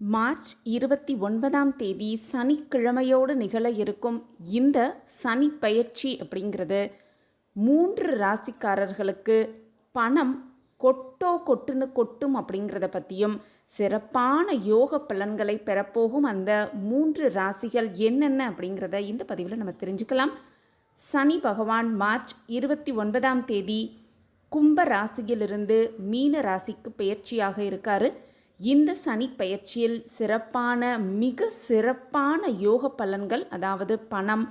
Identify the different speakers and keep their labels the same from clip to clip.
Speaker 1: March இருபத்தி ஒன்பதாம் தேதி சனிக்கிழமையோடு நிகழ இருக்கும் இந்த சனி பயிற்சி அப்படிங்கிறது மூன்று ராசிக்காரர்களுக்கு பணம் கொட்டோ கொட்டுன்னு கொட்டும் அப்படிங்கிறத பற்றியும் சிறப்பான யோக பலன்களை பெறப்போகும் அந்த மூன்று ராசிகள் என்னென்ன அப்படிங்கிறத இந்த பதிவில் நம்ம தெரிஞ்சுக்கலாம். சனி பகவான் மார்ச் இருபத்தி ஒன்பதாம் தேதி கும்ப ராசியிலிருந்து மீன ராசிக்கு பயிற்சியாக இருக்காரு. இந்த சனி பயிற்சியில் சிறப்பான மிக சிறப்பான யோக பலன்கள் அதாவது பணம்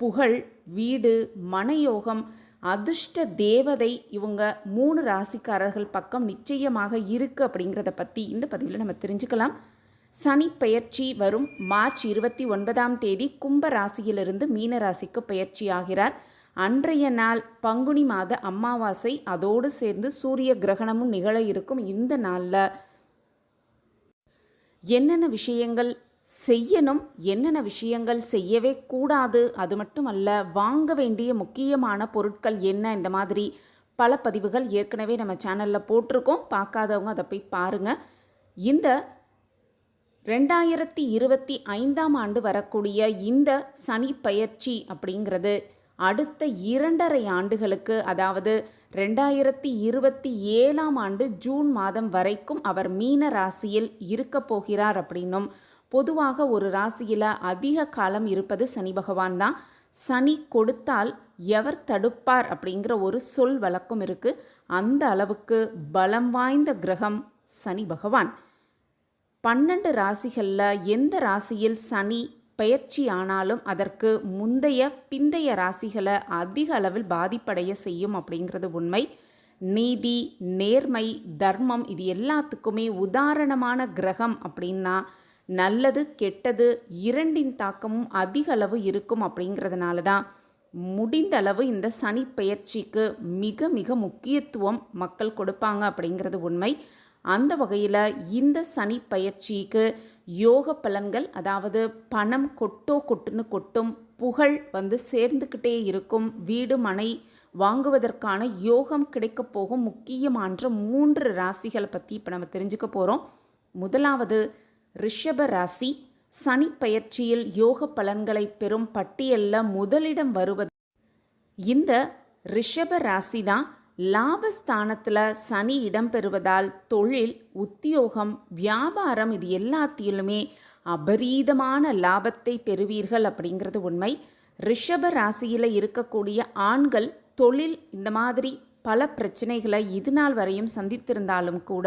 Speaker 1: புகழ் வீடு மனயோகம் அதிர்ஷ்ட தேவதை இவங்க மூணு ராசிக்காரர்கள் பக்கம் நிச்சயமாக இருக்குது அப்படிங்கிறத பற்றி இந்த பதிவில் நம்ம தெரிஞ்சுக்கலாம். சனி பெயர்ச்சி வரும் மார்ச் இருபத்தி ஒன்பதாம் தேதி கும்ப ராசியிலிருந்து மீன ராசிக்கு பெயர்ச்சி ஆகிறார். அன்றைய நாள் பங்குனி மாத அமாவாசை அதோடு சேர்ந்து சூரிய கிரகணமும் நிகழ இருக்கும் இந்த நாளில். என்னென்ன விஷயங்கள் செய்யணும் என்னென்ன விஷயங்கள் செய்யவே கூடாது அது மட்டுமல்ல வாங்க வேண்டிய முக்கியமான பொருட்கள் என்ன இந்த மாதிரி பல பதிவுகள் ஏற்கனவே நம்ம சேனலில் போட்டிருக்கோம். பார்க்காதவங்க அதை போய் பாருங்கள் இந்த ரெண்டாயிரத்தி இருபத்தி ஐந்தாம் ஆண்டு வரக்கூடிய இந்த சனி பயிற்சி அப்படிங்கிறது அடுத்த இரண்டரை ஆண்டுகளுக்கு அதாவது ரெண்டாயிரத்தி இருபத்தி ஏழாம் ஆண்டு ஜூன் மாதம் வரைக்கும் அவர் மீன ராசியில் இருக்க போகிறார் அப்படின்னும். பொதுவாக ஒரு ராசியில் அதிக காலம் இருப்பது சனி பகவான் தான். சனி கொடுத்தால் எவர் தடுப்பார் அப்படிங்கிற ஒரு சொல் வழக்கம் இருக்குது அந்த அளவுக்கு பலம் வாய்ந்த கிரகம் சனி பகவான். பன்னெண்டு ராசிகளில் எந்த ராசியில் சனி பயிற்சி ஆனாலும் அதற்கு முந்தைய பிந்தைய ராசிகளை அதிக அளவில் பாதிப்படைய செய்யும் அப்படிங்கிறது உண்மை. நீதி நேர்மை தர்மம் இது எல்லாத்துக்குமே உதாரணமான கிரகம் அப்படின்னா நல்லது கெட்டது இரண்டின் தாக்கமும் அதிக அளவு இருக்கும் அப்படிங்கிறதுனால தான் முடிந்த அளவு இந்த சனி பெயர்ச்சிக்கு மிக மிக முக்கியத்துவம் மக்கள் கொடுப்பாங்க அப்படிங்கிறது உண்மை. அந்த வகையில் இந்த சனி பயிற்சிக்கு யோக பலன்கள் அதாவது பணம் கொட்டோ கொட்டுன்னு கொட்டும் புகழ் வந்து சேர்ந்துக்கிட்டே இருக்கும். வீடு மனை வாங்குவதற்கான யோகம் கிடைக்க போகும். முக்கியமான மூன்று ராசிகளை பற்றி இப்போ நம்ம தெரிஞ்சுக்க போகிறோம் முதலாவது ரிஷப ராசி. சனி பயிற்சியில் யோக பலன்களை பெறும் பட்டியலில் முதலிடம் வருவது இந்த ரிஷப ராசி தான் லாபஸ்தானத்தில் சனி இடம்பெறுவதால் தொழில் உத்தியோகம் வியாபாரம் இது எல்லாத்திலுமே அபரீதமான லாபத்தை பெறுவீர்கள் அப்படிங்கிறது உண்மை. ரிஷப ராசியில் இருக்கக்கூடிய ஆண்கள் தொழில் இந்த மாதிரி பல பிரச்சனைகளை இது நாள் வரையும் சந்தித்திருந்தாலும் கூட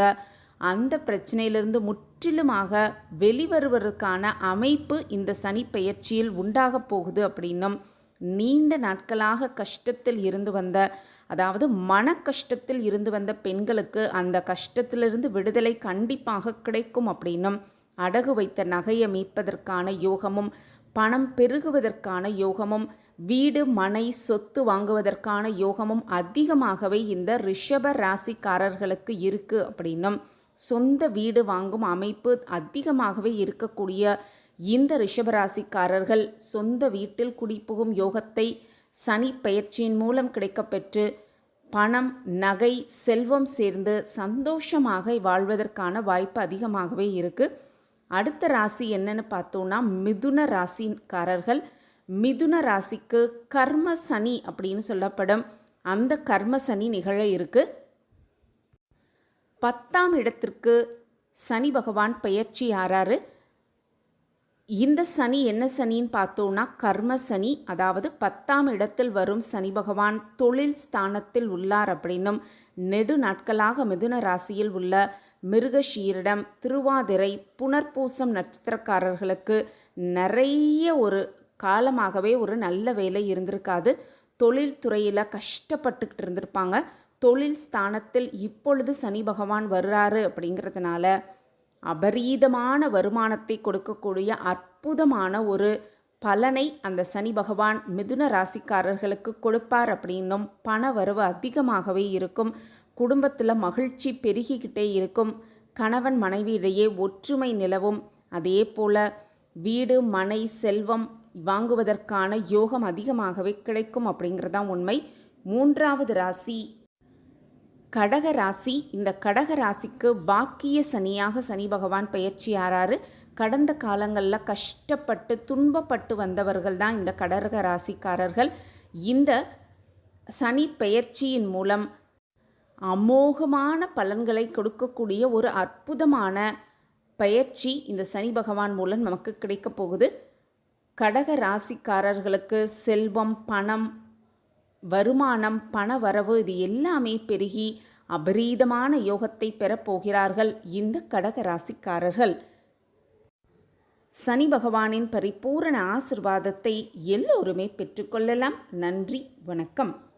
Speaker 1: அந்த பிரச்சனையிலிருந்து முற்றிலுமாக வெளிவருவதற்கான அமைப்பு இந்த சனி பயிற்சியில் உண்டாகப் போகுது அப்படின்னும் நீண்ட நாட்களாக கஷ்டத்தில் இருந்து வந்த அதாவது மன கஷ்டத்தில் இருந்து வந்த பெண்களுக்கு அந்த கஷ்டத்திலிருந்து விடுதலை கண்டிப்பாக கிடைக்கும் அப்படின்னும் அடகு வைத்த நகையை மீட்பதற்கான யோகமும் பணம் பெருகுவதற்கான யோகமும் வீடு மனை சொத்து வாங்குவதற்கான யோகமும் அதிகமாகவே இந்த ரிஷப ராசிக்காரர்களுக்கு இருக்கு அப்படின்னும் சொந்த வீடு வாங்கும் அமைப்பு அதிகமாகவே இருக்கக்கூடிய இந்த ரிஷபராசிக்காரர்கள் சொந்த வீட்டில் குடிபுகும் யோகத்தை சனி பயிற்சியின் மூலம் கிடைக்கப்பெற்று பணம் நகை செல்வம் சேர்ந்து சந்தோஷமாக வாழ்வதற்கான வாய்ப்பு அதிகமாகவே இருக்குது அடுத்த ராசி என்னன்னு பார்த்தோன்னா மிதுன ராசிக்காரர்கள். மிதுன ராசிக்கு கர்ம சனி அப்படின்னு சொல்லப்படும். அந்த கர்ம சனி நிகழ இருக்குது பத்தாம் இடத்திற்கு சனி பகவான் பெயர்ச்சி ஆறாரு. இந்த சனி என்ன சனின்னு பார்த்தோன்னா கர்ம சனி அதாவது பத்தாம் இடத்தில் வரும் சனி பகவான் தொழில் ஸ்தானத்தில் உள்ளார் அப்படின்னும் நெடு நாட்களாக மிதுன ராசியில் உள்ள மிருகஷீரிடம் திருவாதிரை புனர்பூசம் நட்சத்திரக்காரர்களுக்கு நிறைய ஒரு காலமாகவே ஒரு நல்ல வேலை இருந்திருக்காது. தொழில் துறையில் கஷ்டப்பட்டுக்கிட்டு இருந்திருப்பாங்க. தொழில் ஸ்தானத்தில் இப்பொழுது சனி பகவான் வர்றாரு அப்படிங்கிறதுனால அபரீதமான வருமானத்தை கொடுக்கக்கூடிய அற்புதமான ஒரு பலனை அந்த சனி பகவான் மிதுன ராசிக்காரர்களுக்கு கொடுப்பார் அப்படின்னும் பண வரவு அதிகமாகவே இருக்கும். குடும்பத்தில் மகிழ்ச்சி பெருகிக்கிட்டே இருக்கும். கணவன் மனைவியிடையே ஒற்றுமை நிலவும். அதே போல வீடு மனை செல்வம் வாங்குவதற்கான யோகம் அதிகமாகவே கிடைக்கும் அப்படிங்கிறதான் உண்மை. மூன்றாவது ராசி கடக ராசி இந்த கடக ராசிக்கு பாக்கிய சனியாக சனி பகவான் பயிற்சி ஆறாரு கடந்த காலங்களில் கஷ்டப்பட்டு துன்பப்பட்டு வந்தவர்கள் தான் இந்த கடக ராசிக்காரர்கள். இந்த சனி பெயர்ச்சியின் மூலம் அமோகமான பலன்களை கொடுக்கக்கூடிய ஒரு அற்புதமான பயிற்சி இந்த சனி பகவான் மூலம் நமக்கு கிடைக்கப் போகுது. கடக ராசிக்காரர்களுக்கு செல்வம் பணம் வருமானம் பண வரவு இது எல்லாமே பெருகி அபரீதமான யோகத்தை பெறப்போகிறார்கள் இந்த கடக ராசிக்காரர்கள். சனி பகவானின் பரிபூரண ஆசிர்வாதத்தை எல்லோருமே பெற்றுக்கொள்ளலாம் நன்றி வணக்கம்.